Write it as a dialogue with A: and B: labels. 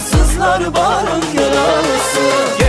A: Sevdi barın yarası